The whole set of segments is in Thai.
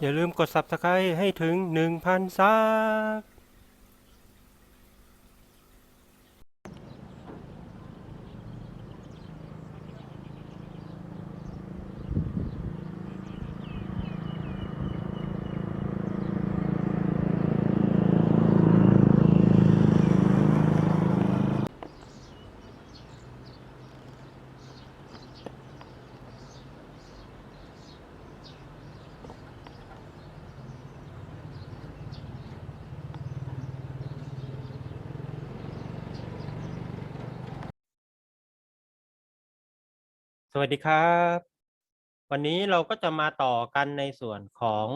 อย่าลืมกด subscribe ให้ถึง 1,000ซับ สวัสดีครับ วันนี้เราก็จะมาต่อกันในส่วนของ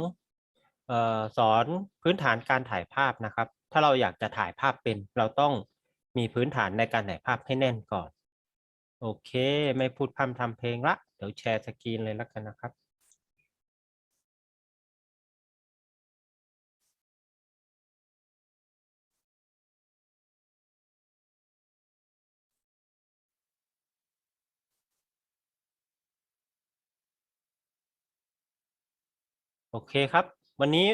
ออสอนพื้นฐานการถ่ายภาพนะครับ ถ้าเราอยากจะถ่ายภาพเป็น เราต้องมีพื้นฐานในการถ่ายภาพให้แน่นก่อน โอเค ไม่พูดพร่ำทำเพลงละ เดี๋ยวแชร์สกรีนเลยแล้วกันนะครับ อเคครับ วันนี้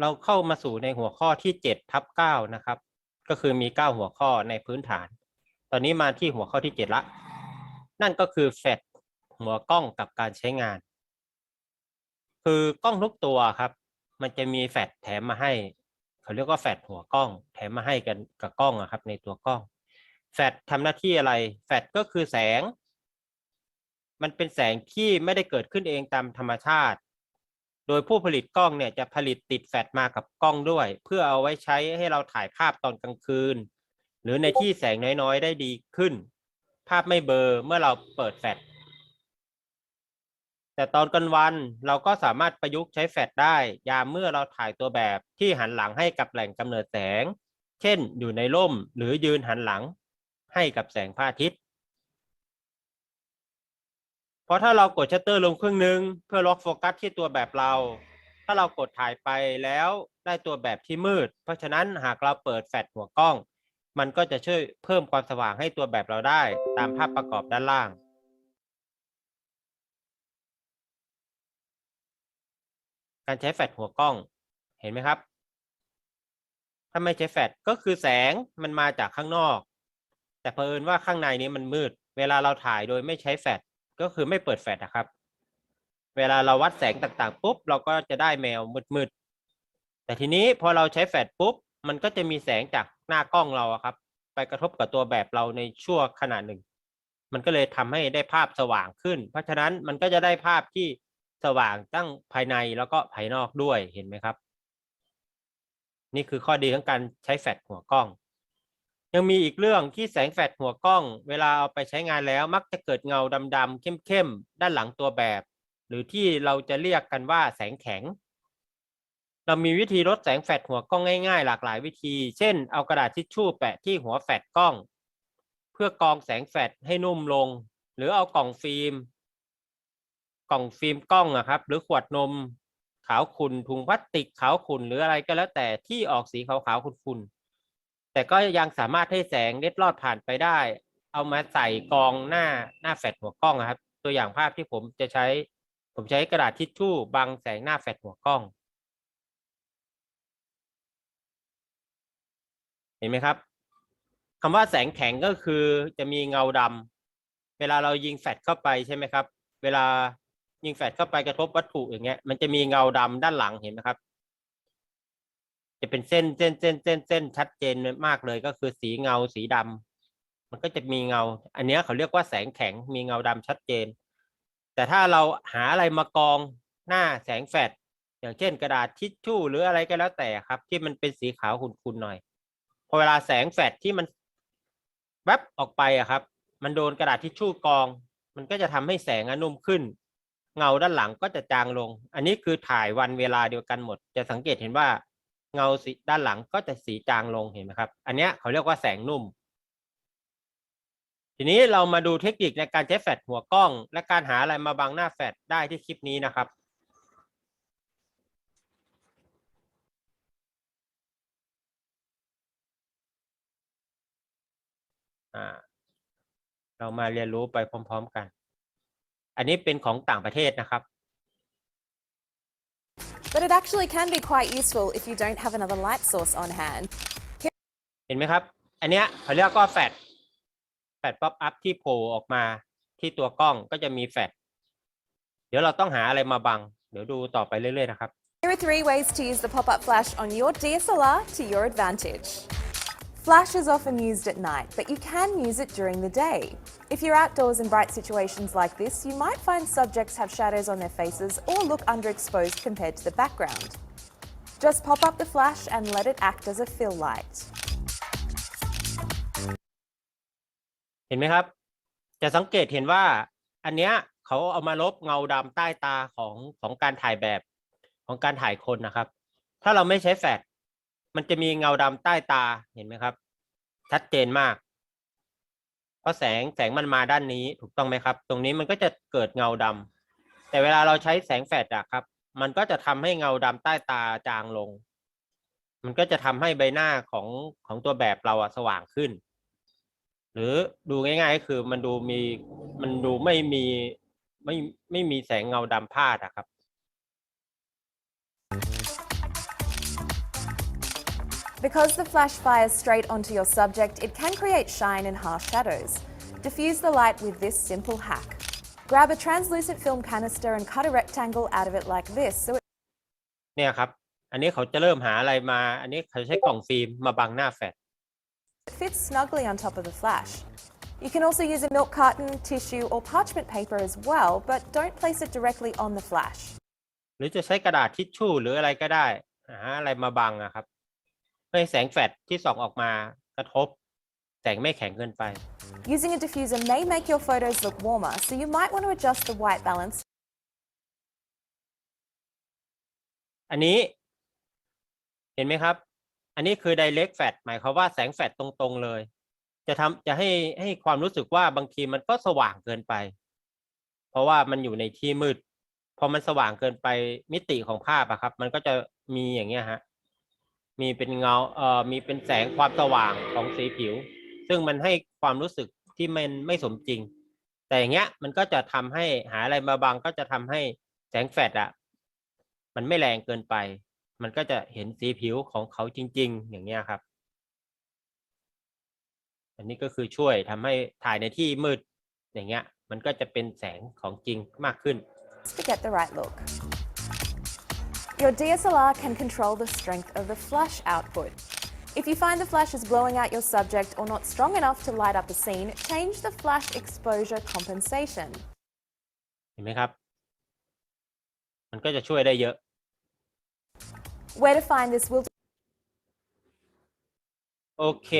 เราเข้ามาสู่ในหัวข้อที่7ทับ9นะครับ ก็คือมี 9 หัวข้อในพื้นฐาน ตอนนี้มาที่หัวข้อที่ 7 ละ นั่นก็คือแฟลชหัวกล้องกับการใช้งาน คือกล้องทุกตัวครับ มันจะมีแฟลชแถมมาให้ เขาเรียกว่าแฟลชหัวกล้อง แถมมาให้กันกับกล้องครับ ในตัวกล้อง แฟลชทำหน้าที่อะไร แฟลชก็คือแสง มันเป็นแสงที่ไม่ได้เกิดขึ้นเองตามธรรมชาติ โดยผู้ผลิตกล้องเนี่ยจะผลิตติดแฟลชมากับกล้องด้วย เพื่อเอาไว้ใช้ให้เราถ่ายภาพตอนกลางคืน หรือในที่แสงน้อยๆ ได้ดีขึ้น ภาพไม่เบลอเมื่อเราเปิดแฟลชแต่ตอนกลางวันเราก็สามารถประยุกต์ใช้แฟลชได้ ยามเมื่อเราถ่ายตัวแบบที่หันหลังให้กับแหล่งกำเนิดแสง เช่น อยู่ในร่มหรือยืนหันหลังให้กับแสงพระอาทิตย์ เพราะถ้าเรากดชัตเตอร์ลงครึ่งหนึ่งเพื่อล็อกโฟกัสที่ตัวแบบเรา ถ้าเรากดถ่ายไปแล้วได้ตัวแบบที่มืด เพราะฉะนั้นหากเราเปิดแฟลชหัวกล้อง มันก็จะช่วยเพิ่มความสว่างให้ตัวแบบเราได้ ตามภาพประกอบด้านล่าง การใช้แฟลชหัวกล้อง เห็นไหมครับ ถ้าไม่ใช้แฟลชก็คือแสงมันมาจากข้างนอก แต่เผอิญว่าข้างในนี้มันมืด เวลาเราถ่ายโดยไม่ใช้แฟลช ก็คือไม่เปิดแฟลชนะครับ เวลาเราวัดแสงต่างๆ ปุ๊บ เราก็จะได้แมวมืดๆ แต่ทีนี้พอเราใช้แฟลชปุ๊บ มันก็จะมีแสงจากหน้ากล้องเราครับ ไปกระทบกับตัวแบบเราในชั่วขณะหนึ่ง มันก็เลยทำให้ได้ภาพสว่างขึ้น เพราะฉะนั้นมันก็จะได้ภาพที่สว่างตั้งภายในแล้วก็ภายนอกด้วยเห็นไหมครับ นี่คือข้อดีของการใช้แฟลชหัวกล้อง ยังมีอีกเรื่องที่แสงแฟลชหัวกล้อง เวลาเอาไปใช้งานแล้วมักจะเกิดเงาดำๆเข้มๆด้านหลังตัวแบบ หรือที่เราจะเรียกกันว่าแสงแข็ง เรามีวิธีลดแสงแฟลชหัวกล้องง่ายๆ หลากหลายวิธี เช่นเอากระดาษทิชชู่แปะที่หัวแฟลชกล้อง เพื่อกองแสงแฟลชให้นุ่มลง หรือเอากล่องฟิล์ม กล่องฟิล์มกล้องอะครับ หรือขวดนมขาวขุ่นถุงพลาสติกขาวขุ่นหรืออะไรก็แล้วแต่ที่ออกสีขาวๆขุ่นๆ แต่ก็ยังสามารถให้แสงเล็ดลอดผ่านไปได้ เอามาใส่กองหน้าหน้าแฟลชหัวกล้องครับ ตัวอย่างภาพที่ผมจะใช้ ผมใช้กระดาษทิชชู่บังแสงหน้าแฟลชหัวกล้อง เห็นไหมครับคำว่าแสงแข็งก็คือจะมีเงาดำเวลาเรายิงแฟลชเข้าไปใช่ไหมครับ เวลายิงแฟลชเข้าไปกระทบวัตถุอย่างเงี้ยมันจะมีเงาดำด้านหลังเห็นไหมครับ จะเป็นเส้นเส้นเส้นเส้นเส้นชัดเจนมากเลยก็คือสีเงาสีดำมันก็จะมีเงา อันนี้เขาเรียกว่าแสงแข็งมีเงาดำชัดเจน แต่ถ้าเราหาอะไรมากองหน้าแสงแฟลชอย่างเช่นกระดาษทิชชู่หรืออะไรก็แล้วแต่ครับ ที่มันเป็นสีขาวขุ่นๆหน่อย พอเวลาแสงแฟลชที่มันแวบออกไปอะครับ มันโดนกระดาษทิชชู่กอง มันก็จะทำให้แสงอนุ่มขึ้น เงาด้านหลังก็จะจางลง อันนี้คือถ่ายวันเวลาเดียวกันหมด จะสังเกตเห็นว่า เงาสีด้านหลังก็จะสีจางลงเห็นไหมครับ อันนี้เขาเรียกว่าแสงนุ่ม ทีนี้เรามาดูเทคนิคในการใช้แฟลชหัวกล้อง และการหาอะไรมาบังหน้าแฟลชได้ที่คลิปนี้นะครับอ่าเรามาเรียนรู้ไปพร้อม ๆ กัน อันนี้เป็นของต่างประเทศนะครับ but it actually can be quite useful if you don't have another light source on hand. เห็นไหมครับ อันเนี้ยเขาเรียกว่าแฟลชแฟลชป๊อปอัพที่โผล่ออกมาที่ตัวกล้องก็จะมีแฟลชเดี๋ยวเราต้องหาอะไรมาบัง เดี๋ยวดูต่อไปเรื่อยๆนะครับ Here are three ways to use the pop-up flash on your DSLR to your advantage. Flash is often used at night, but you can use it during the day. If you're outdoors in bright situations like this, you might find subjects have shadows on their faces or look underexposed compared to the background. Just pop up the flash and let it act as a fill light. เห็นไหมครับ จะสังเกตเห็นว่าอันเนี้ยเขาเอามาลบเงาดำใต้ตาของของการถ่ายแบบของการถ่ายคนนะครับ ถ้าเราไม่ใช้แฟลช มันจะมีเงาดำใต้ตาเห็นไหมครับ ชัดเจนมาก เพราะแสงแสงมันมาด้านนี้ถูกต้องไหมครับ ตรงนี้มันก็จะเกิดเงาดำแต่เวลาเราใช้แสงแฟลชอะครับ มันก็จะทำให้เงาดำใต้ตาจางลง มันก็จะทำให้ใบหน้าของของตัวแบบเราอะสว่างขึ้น หรือดูง่ายๆก็คือมันดูมีมันดูไม่มีไม่ไม่มีแสงเงาดำพาดอะครับ Because the flash fires straight onto your subject, it can create shine and harsh shadows. Diffuse the light with this simple hack. Grab a translucent film canister and cut a rectangle out of it like this so it เนี่ยครับ อันนี้เขาจะเริ่มหาอะไรมา อันนี้เขาใช้กล่องฟิล์มมาบังหน้าแฟลช fits snugly on top of the flash. You can also use a milk carton, tissue, or parchment paper as well, but don't place it directly on the flash. หรือจะใช้กระดาษทิชชู่หรืออะไรก็ได้ หาอะไรมาบังอะครับเ พื่อให้แสงแฟลชที่ส่องออกมากระทบ แสงไม่แข็งเกินไป Using a diffuser may make your photos look warmer, so you might want to adjust the white balance อันนี้ เห็นไหมครับ อันนี้คือ direct flash หมายความว่าแสงแฟลชตรงๆเลย จะทำจะให้ให้ความรู้สึกว่าบางทีมันก็สว่างเกินไป เพราะว่ามันอยู่ในที่มืด พอมันสว่างเกินไปมิติของภาพอะครับ มันก็จะมีอย่างเงี้ยฮะ มีเป็นเงาเอ่อมีเป็นแสงความสว่างของสีผิว ซึ่งมันให้ความรู้สึกที่มันไม่สมจริง แต่อย่างเงี้ยมันก็จะทำให้หาอะไรมาบังก็จะทำให้แสงแฟลชอะมันไม่แรงเกินไป มันก็จะเห็นสีผิวของเขาจริง ๆ อย่างเงี้ยครับ อันนี้ก็คือช่วยทำให้ถ่ายในที่มืดอย่างเงี้ยมันก็จะเป็นแสงของจริงมากขึ้น to get the right look. Your DSLR can control the strength of the flash output. If you find the flash is blowing out your subject or not strong enough to light up a scene, change the flash exposure compensation. เห็นไหมครับ มันก็จะช่วยได้เยอะ Where to find this will โอเค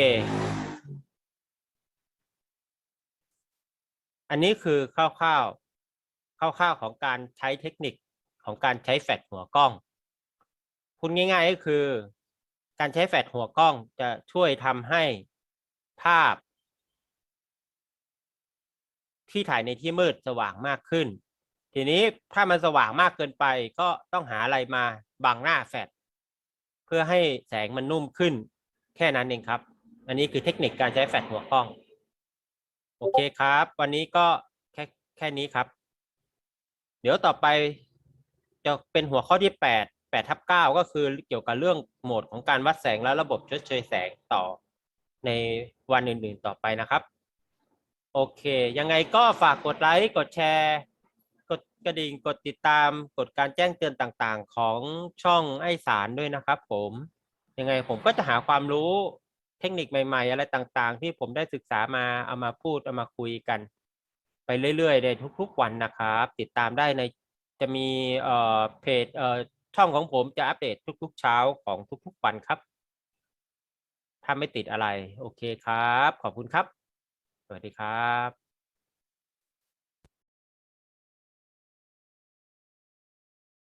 อันนี้คือคร่าวๆ คร่าวๆ ของการใช้เทคนิค ของการใช้แฟลชหัวกล้องคุณง่ายๆก็คือ การใช้แฟลชหัวกล้องจะช่วยทำให้ภาพ ที่ถ่ายในที่มืดสว่างมากขึ้น ทีนี้ถ้ามันสว่างมากเกินไปก็ต้องหาอะไรมาบังหน้าแฟลชเพื่อให้แสงมันนุ่มขึ้น แค่นั้นเองครับ อันนี้คือเทคนิคการใช้แฟลชหัวกล้อง โอเคครับ วันนี้ก็แค่แค่นี้ครับ เดี๋ยวต่อไป จะเป็นหัวข้อที่แปดแปดทับเก้าก็คือเกี่ยวกับเรื่องโหมดของการวัดแสงและระบบชดเชยแสงต่อในวันอื่นๆต่อไปนะครับ โอเค ยังไงก็ฝากกดไลค์กดแชร์กดกระดิ่งกดติดตามกดการแจ้งเตือนต่างๆ ของช่องไอสารด้วยนะครับ ผม ยังไงผมก็จะหาความรู้เทคนิคใหม่ ๆ อะไรต่างๆ ที่ผมได้ศึกษามาเอามาพูดเอามาคุยกัน ไปเรื่อยๆในทุกๆวันนะครับ ติดตามได้ใน จะมีเอ่อเพจเอ่อช่องของผมจะอัปเดตทุก ๆ เช้าของทุก ๆ วันครับ ถ้าไม่ติดอะไร โอเคครับ ขอบคุณครับ สวัสดีครับ